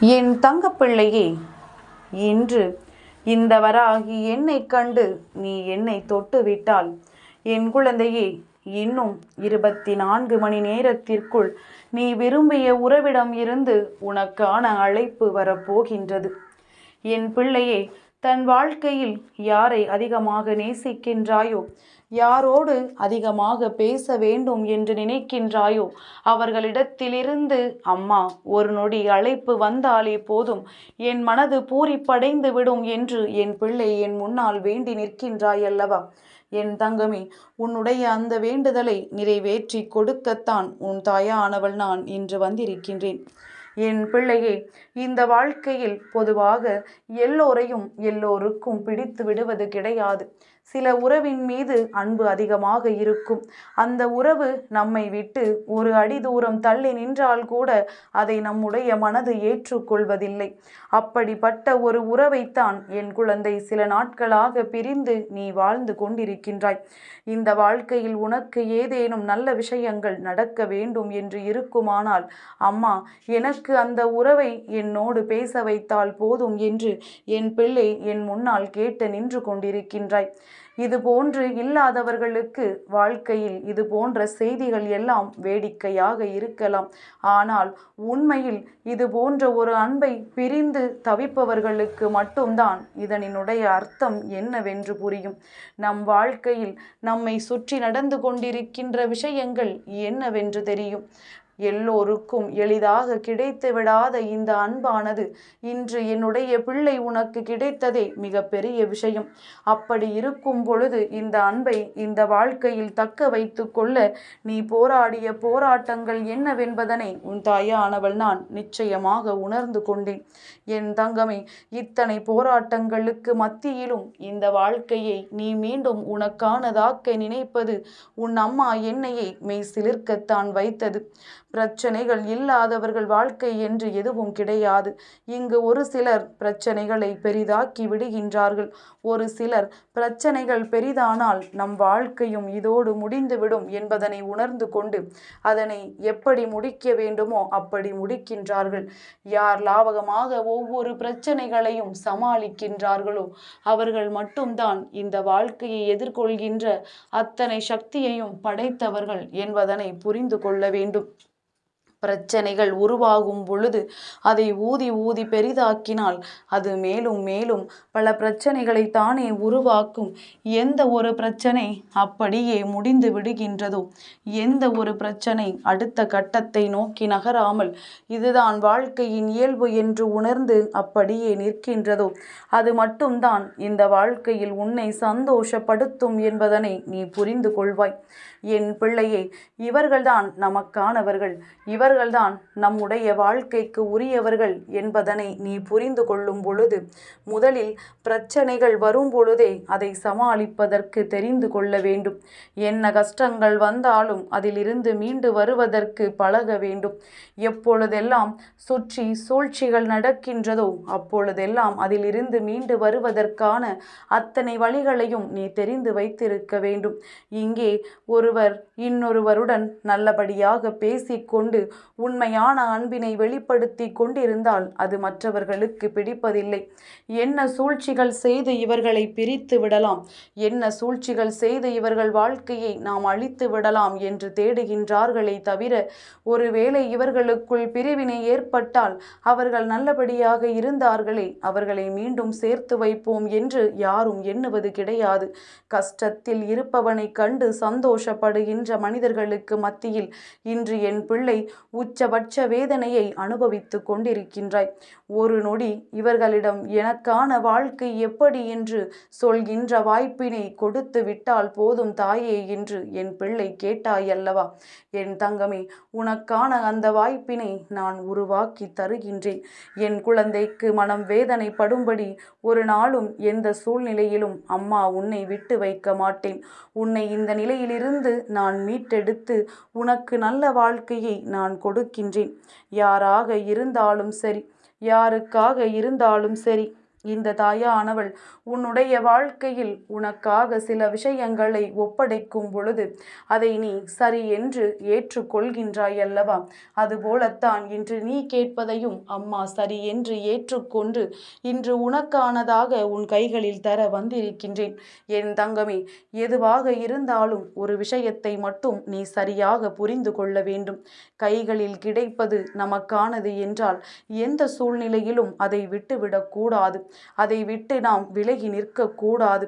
என் தங்கப்பிள்ளையே இன்று இந்த வராகி என்னை கண்டு நீ என்னை தொட்டு விட்டால் என் குழந்தையே இன்னும் இருபத்தி நான்கு மணி நேரத்திற்குள் நீ விரும்பிய உறவிடம் இருந்து உனக்கான அழைப்பு வரப்போகின்றது. என் பிள்ளையே தன் வாழ்க்கையில் யாரை அதிகமாக நேசிக்கின்றாயோ? யாரோடு அதிகமாக பேச வேண்டும் என்று நினைக்கின்றாயோ? அவர்களிடத்திலிருந்து அம்மா ஒரு நொடி அழைப்பு வந்தாலே போதும். என் மனது பூரிப்படைந்து விடும் என்று என் பிள்ளை என் முன்னால் வேண்டி நிற்கின்றாய் அல்லவா என் தங்கமே உன்னுடைய அந்த வேண்டுதலை நிறைவேற்றி கொடுக்கத்தான் உன் தாயானவள் நான் இன்று வந்திருக்கின்றேன். என் பிள்ளையே இந்த வாழ்க்கையில் பொதுவாக எல்லோரையும் எல்லோருக்கும் பிடித்து விடுவது கிடையாது. சில உறவின் மீது அன்பு அதிகமாக இருக்கும். அந்த உறவு நம்மை விட்டு ஒரு அடி தூரம் தள்ளி நின்றால் கூட அதை நம்முடைய மனது ஏற்றுக்கொள்வதில்லை. அப்படிப்பட்ட ஒரு உறவைத்தான் என் குழந்தை சில நாட்களாக பிரிந்து நீ வாழ்ந்து கொண்டிருக்கின்றாய். இந்த வாழ்க்கையில் உனக்கு ஏதேனும் நல்ல விஷயங்கள் நடக்க வேண்டும் என்று இருக்குமானால் அம்மா எனக்கு அந்த உறவை என்னோடு பேச வைத்தால் போதும் என்று என் பிள்ளை என் முன்னால் கேட்டு நின்று கொண்டிருக்கின்றாய். இது போன்று இல்லாதவர்களுக்கு வாழ்க்கையில் இது போன்ற செய்திகள் எல்லாம் வேடிக்கையாக இருக்கலாம். ஆனால் உண்மையில் இது போன்ற ஒரு அன்பை பிரிந்து தவிப்பவர்களுக்கு மட்டும்தான் இதனினுடைய அர்த்தம் என்னவென்று புரியும். நம் வாழ்க்கையில் நம்மை சுற்றி நடந்து கொண்டிருக்கின்ற விஷயங்கள் என்னவென்று தெரியும். எல்லோருக்கும் எளிதாக கிடைத்து விடாத இந்த அன்பானது இன்று என்னுடைய பிள்ளை உனக்கு கிடைத்ததே மிக பெரிய விஷயம். அப்படி இருக்கும் பொழுது இந்த அன்பை இந்த வாழ்க்கையில் தக்க வைத்து கொள்ள நீ போராடிய போராட்டங்கள் என்னவென்பதனை உன் தாயானவள் நான் நிச்சயமாக உணர்ந்து கொண்டேன். என் தங்கமே இத்தனை போராட்டங்களுக்கு மத்தியிலும் இந்த வாழ்க்கையை நீ மீண்டும் உனக்கானதாக்க நினைப்பது உன் அம்மா என்னையை மெய் சிலிர்க்கத்தான் வைத்தது. பிரச்சனைகள் இல்லாதவர்கள் வாழ்க்கை என்று எதுவும் கிடையாது. இங்கு ஒரு சிலர் பிரச்சனைகளை பெரிதாக்கி விடுகின்றார்கள். ஒரு சிலர் பிரச்சனைகள் பெரிதானால் நம் வாழ்க்கையும் இதோடு முடிந்துவிடும் என்பதனை உணர்ந்து கொண்டு அதனை எப்படி முடிக்க வேண்டுமோ அப்படி முடிக்கின்றார்கள். யார் லாவகமாக ஒவ்வொரு பிரச்சனைகளையும் சமாளிக்கின்றார்களோ அவர்கள் மட்டும்தான் இந்த வாழ்க்கையை எதிர்கொள்கின்ற அத்தனை சக்தியையும் படைத்தவர்கள் என்பதனை புரிந்து கொள்ள வேண்டும். பிரச்சனைகள் உருவாகும் பொழுது அதை ஊதி ஊதி பெரிதாக்கினால் அது மேலும் மேலும் பல பிரச்சனைகளை தானே உருவாக்கும். எந்த ஒரு பிரச்சனை அப்படியே முடிந்து விடுகின்றதோ எந்த ஒரு பிரச்சனை அடுத்த கட்டத்தை நோக்கி நகராமல் இதுதான் வாழ்க்கையின் இயல்பு என்று உணர்ந்து அப்படியே நிற்கின்றதோ அது மட்டும்தான் இந்த வாழ்க்கையில் உன்னை சந்தோஷப்படுத்தும் என்பதனை நீ புரிந்து கொள்வாய். என் பிள்ளையை இவர்கள்தான் நமக்கானவர்கள். இவர்கள்தான் நம்முடைய வாழ்க்கைக்கு உரியவர்கள் என்பதனை நீ புரிந்து கொள்ளும் பொழுது முதலில் பிரச்சனைகள் வரும் பொழுதே அதை சமாளிப்பதற்கு தெரிந்து கொள்ள வேண்டும். என்ன கஷ்டங்கள் வந்தாலும் அதிலிருந்து மீண்டு வருவதற்கு பழக வேண்டும். எப்பொழுதெல்லாம் சுற்றி சூழ்ச்சிகள் நடக்கின்றதோ அப்பொழுதெல்லாம் அதிலிருந்து மீண்டு வருவதற்கான அத்தனை வழிகளையும் நீ தெரிந்து வைத்திருக்க வேண்டும். இங்கே ஒரு ஒருவர் இன்னொருவருடன் நல்லபடியாக பேசிக்கொண்டு உண்மையான அன்பினை வெளிப்படுத்தி கொண்டிருந்தால் அது மற்றவர்களுக்கு பிடிப்பதில்லை. என்ன சூழ்ச்சிகள் செய்து இவர்களை பிரித்து விடலாம்? என்ன சூழ்ச்சிகள் செய்து இவர்கள் வாழ்க்கையை நாம் அழித்து விடலாம் என்று தேடுகின்றார்களே தவிர ஒருவேளை இவர்களுக்குள் பிரிவினை ஏற்பட்டால் அவர்கள் நல்லபடியாக இருந்தார்களே அவர்களை மீண்டும் சேர்த்து வைப்போம் என்று யாரும் எண்ணுவது கிடையாது. கஷ்டத்தில் இருப்பவனை கண்டு சந்தோஷப்பட துன்பப்படுகின்ற மனிதர்களுக்கு மத்தியில் இன்று என் பிள்ளை உச்சபட்ச வேதனையை அனுபவித்து கொண்டிருக்கின்றாய். ஒரு நொடி இவர்களிடம் எனக்கான வாழ்க்கை எப்படி என்று சொல்கின்ற வாய்ப்பினை கொடுத்து விட்டால் போதும் தாயே என்று என் பிள்ளை கேட்டாய் அல்லவா என் தங்கமே உனக்கான அந்த வாய்ப்பினை நான் உருவாக்கி தருகின்றேன். என் குழந்தைக்கு மனம் வேதனைப்படும்படி ஒரு நாளும் எந்த சூழ்நிலையிலும் அம்மா உன்னை விட்டு வைக்க மாட்டேன். உன்னை இந்த நிலையிலிருந்து நான் மீட்டெடுத்து உனக்கு நல்ல வாழ்க்கையை நான் கொடுக்கின்றேன். யாராக இருந்தாலும் சரி யாருக்காக இருந்தாலும் சரி இந்த தாயானவள் உன்னுடைய வாழ்க்கையில் உனக்காக சில விஷயங்களை ஒப்படைக்கும் பொழுது அதை நீ சரி என்று ஏற்றுக்கொள்கின்றாய் அல்லவா அதுபோலத்தான் இன்று நீ கேட்பதையும் அம்மா சரி என்று ஏற்றுக்கொண்டு இன்று உனக்கானதாக உன் கைகளில் தர வந்திருக்கின்றேன். என் தங்கமே எதுவாக இருந்தாலும் ஒரு விஷயத்தை மட்டும் நீ சரியாக புரிந்து கொள்ள வேண்டும். கைகளில் கிடைப்பது நமக்கானது என்றால் எந்த சூழ்நிலையிலும் அதை விட்டுவிடக்கூடாது அதை விட்டு நாம் விலகி நிற்கக்கூடாது.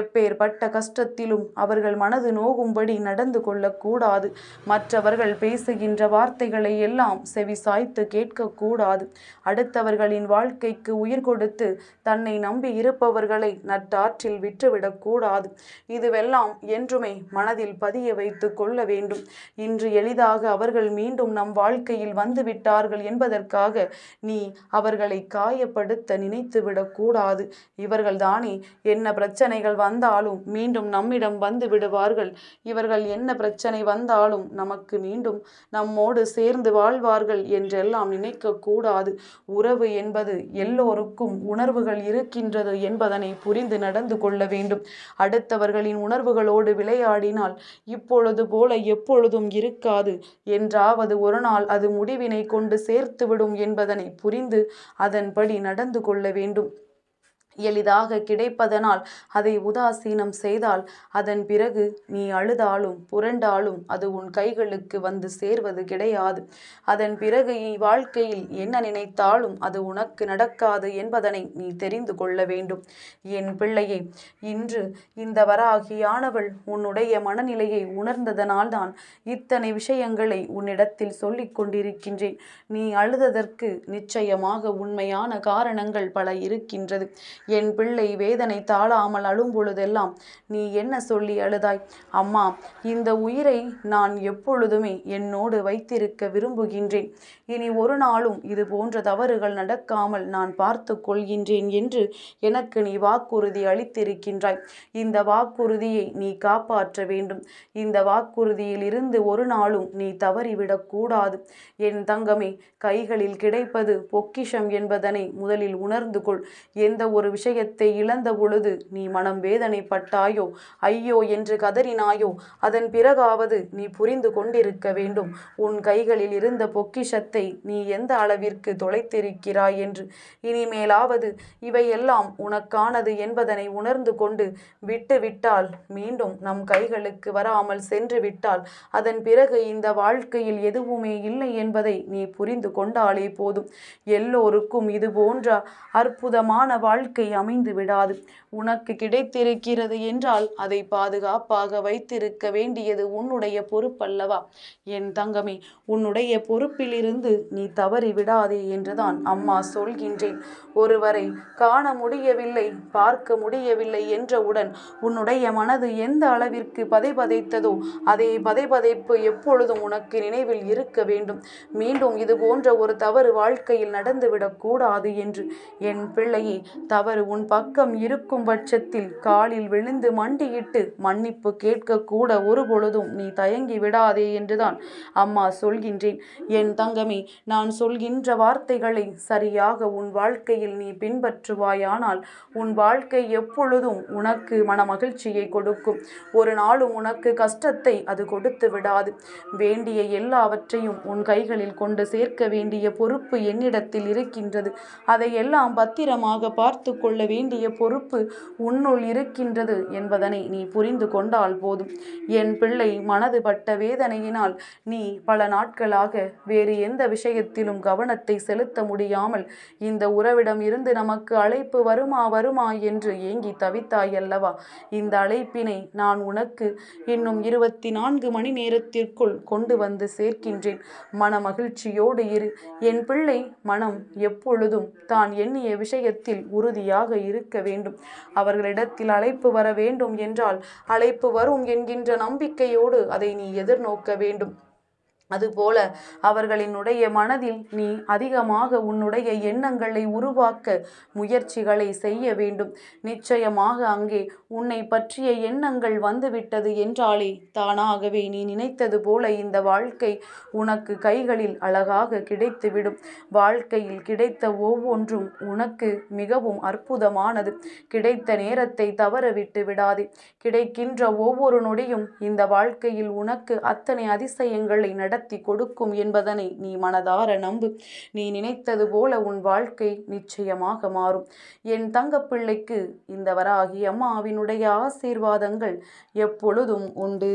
எப்பேற்பட்ட கஷ்டத்திலும் அவர்கள் மனது நோகும்படி நடந்து கொள்ளக்கூடாது. மற்றவர்கள் பேசுகின்ற வார்த்தைகளை எல்லாம் செவி சாய்த்து கேட்கக்கூடாது. அடுத்தவர்களின் வாழ்க்கைக்கு உயிர் கொடுத்து தன்னை நம்பி இருப்பவர்களை நட்டாற்றில் விட்டுவிடக்கூடாது. இதுவெல்லாம் என்றுமே மனதில் பதிய வைத்து கொள்ள வேண்டும். இன்று எளிதாக அவர்கள் மீண்டும் நம் வாழ்க்கையில் வந்துவிட்டார்கள் என்பதற்காக நீ அவர்களை காயப்படுத்த நினைத்துவிட. கூடாது இவர்கள்தானே? என்ன பிரச்சனைகள் வந்தாலும் மீண்டும் நம்மிடம் வந்து விடுவார்கள். இவர்கள் என்ன பிரச்சனை வந்தாலும் நமக்கு மீண்டும் நம்மோடு சேர்ந்து வாழ்வார்கள் என்றெல்லாம் நினைக்கக்கூடாது. உறவு என்பது எல்லோருக்கும் உணர்வுகள் இருக்கின்றது என்பதனை புரிந்து நடந்து கொள்ள வேண்டும். அடுத்தவர்களின் உணர்வுகளோடு விளையாடினால் இப்பொழுது போல எப்பொழுதும் இருக்காது. என்றாவது ஒரு நாள் அது முடிவினை கொண்டு சேர்த்துவிடும் என்பதனை புரிந்து அதன்படி நடந்து கொள்ள வேண்டும். எளிதாக கிடைப்பதனால் அதை உதாசீனம் செய்தால் அதன் பிறகு நீ அழுதாலும் புரண்டாலும் அது உன் கைகளுக்கு வந்து சேர்வது கிடையாது. அதன் பிறகு வாழ்க்கையில் என்ன நினைத்தாலும் அது உனக்கு நடக்காது என்பதனை நீ தெரிந்து கொள்ள வேண்டும். என் பிள்ளையே இன்று இந்த வராகியானவள் உன்னுடைய மனநிலையை உணர்ந்ததனால்தான் இத்தனை விஷயங்களை உன்னிடத்தில் சொல்லிக் கொண்டிருக்கின்றேன். நீ அழுததற்கு நிச்சயமாக உண்மையான காரணங்கள் பல இருக்கின்றது. என் பிள்ளை வேதனை தாழாமல் அழும் பொழுதெல்லாம் நீ என்ன சொல்லி அழுதாய்? அம்மா இந்த உயிரை நான் எப்பொழுதுமே என்னோடு வைத்திருக்க விரும்புகின்றேன். இனி ஒரு நாளும் இது போன்ற தவறுகள் நடக்காமல் நான் பார்த்து கொள்கின்றேன் என்று எனக்கு நீ வாக்குறுதி அளித்திருக்கின்றாய். இந்த வாக்குறுதியை நீ காப்பாற்ற வேண்டும். இந்த வாக்குறுதியில் இருந்து ஒரு நாளும் நீ தவறிவிடக் கூடாது. என் தங்கமே கைகளில் கிடைப்பது பொக்கிஷம் என்பதனை முதலில் உணர்ந்து கொள். எந்த ஒரு விஷயத்தை இழந்த பொழுது நீ மனம் வேதனைப்பட்டாயோ? ஐயோ என்று கதறினாயோ? அதன் பிறகாவது நீ புரிந்து கொண்டிருக்க வேண்டும். உன் கைகளில் இருந்த பொக்கிஷத்தை நீ எந்த அளவிற்கு தொலைத்திருக்கிறாய் என்று. இனிமேலாவது இவையெல்லாம் உனக்கானது என்பதனை உணர்ந்து கொண்டு விட்டு விட்டால் மீண்டும் நம் கைகளுக்கு வராமல் சென்று விட்டால் அதன் பிறகு இந்த வாழ்க்கையில் எதுவுமே இல்லை என்பதை நீ புரிந்து கொண்டாலே போதும். எல்லோருக்கும் இது போன்ற அற்புதமான வாழ்க்கை அமைந்து விடாது. உனக்கு கிடைத்திருக்கிறது என்றால் அதை பாதுகாப்பாக வைத்திருக்க வேண்டியது உன்னுடைய பொறுப்பல்லவா? என் தங்கமே உன்னுடைய பொறுப்பிலிருந்து நீ தவறி விடாதே என்றுதான் அம்மா சொல்கின்றேன். ஒருவரை காண முடியவில்லை பார்க்க முடியவில்லை என்றவுடன் உன்னுடைய மனது எந்த அளவிற்கு பதைபதைத்ததோ அதே பதைபதைப்பு எப்பொழுதும் உனக்கு நினைவில் இருக்க வேண்டும். மீண்டும் இது போன்ற ஒரு தவறு வாழ்க்கையில் நடந்துவிடக் கூடாது என்று என் பிள்ளையை தவறு அவர் உன் பக்கம் இருக்கும் பட்சத்தில் காலில் விழுந்து மண்டியிட்டு மன்னிப்பு கேட்கக்கூட ஒரு பொழுதும் நீ தயங்கி விடாதே என்றுதான் அம்மா சொல்கின்றேன். என் தங்கமே நான் சொல்கின்ற வார்த்தைகளை சரியாக உன் வாழ்க்கையில் நீ பின்பற்றுவாயானால் உன் வாழ்க்கை எப்பொழுதும் உனக்கு மன மகிழ்ச்சியை கொடுக்கும். ஒரு நாளும் உனக்கு கஷ்டத்தை அது கொடுத்து விடாது. வேண்டிய எல்லாவற்றையும் உன் கைகளில் கொண்டு சேர்க்க வேண்டிய பொறுப்பு என்னிடத்தில் இருக்கின்றது. அதையெல்லாம் பத்திரமாக பார்த்து கொள்ள வேண்டிய பொறுப்பு உன்னுள் இருக்கின்றது என்பதனை நீ புரிந்து கொண்டால் போதும். என் பிள்ளை மனது பட்ட வேதனையினால் நீ பல நாட்களாக வேறு எந்த விஷயத்திலும் கவனத்தை செலுத்த முடியாமல் இந்த உறவிடம் இருந்து நமக்கு அழைப்பு வருமா வருமா என்று ஏங்கி தவித்தாய் அல்லவா இந்த அழைப்பினை நான் உனக்கு இன்னும் இருபத்தி நான்கு மணி நேரத்திற்குள் கொண்டு வந்து சேர்க்கின்றேன். மன மகிழ்ச்சியோடு இரு. என் பிள்ளை மனம் எப்பொழுதும் தான் எண்ணிய விஷயத்தில் உறுதியாக இருக்க வேண்டும். அவர்களிடத்தில் அழைப்பு வர வேண்டும் என்றால் அழைப்பு வரும் என்கின்ற நம்பிக்கையோடு அதை நீ எதிர்நோக்க வேண்டும். அதுபோல அவர்களினுடைய மனதில் நீ அதிகமாக உன்னுடைய எண்ணங்களை உருவாக்க முயற்சிகளை செய்ய வேண்டும். நிச்சயமாக அங்கே உன்னை பற்றிய எண்ணங்கள் வந்துவிட்டது என்றாலே தானாகவே நீ நினைத்தது போல இந்த வாழ்க்கை உனக்கு கைகளில் அழகாக கிடைத்துவிடும். வாழ்க்கையில் கிடைத்த ஒவ்வொன்றும் உனக்கு மிகவும் அற்புதமானது. கிடைத்த நேரத்தை தவற விட்டு விடாதே. கிடைக்கின்ற ஒவ்வொரு நொடியும் இந்த வாழ்க்கையில் உனக்கு அத்தனை அதிசயங்களை நட நடத்தி கொடுக்கும் என்பதனை நீ மனதார நம்பு. நீ நினைத்தது போல உன் வாழ்க்கை நிச்சயமாக மாறும். என் தங்கப்பிள்ளைக்கு இந்த வராகி அம்மாவினுடைய ஆசீர்வாதங்கள் எப்பொழுதும் உண்டு.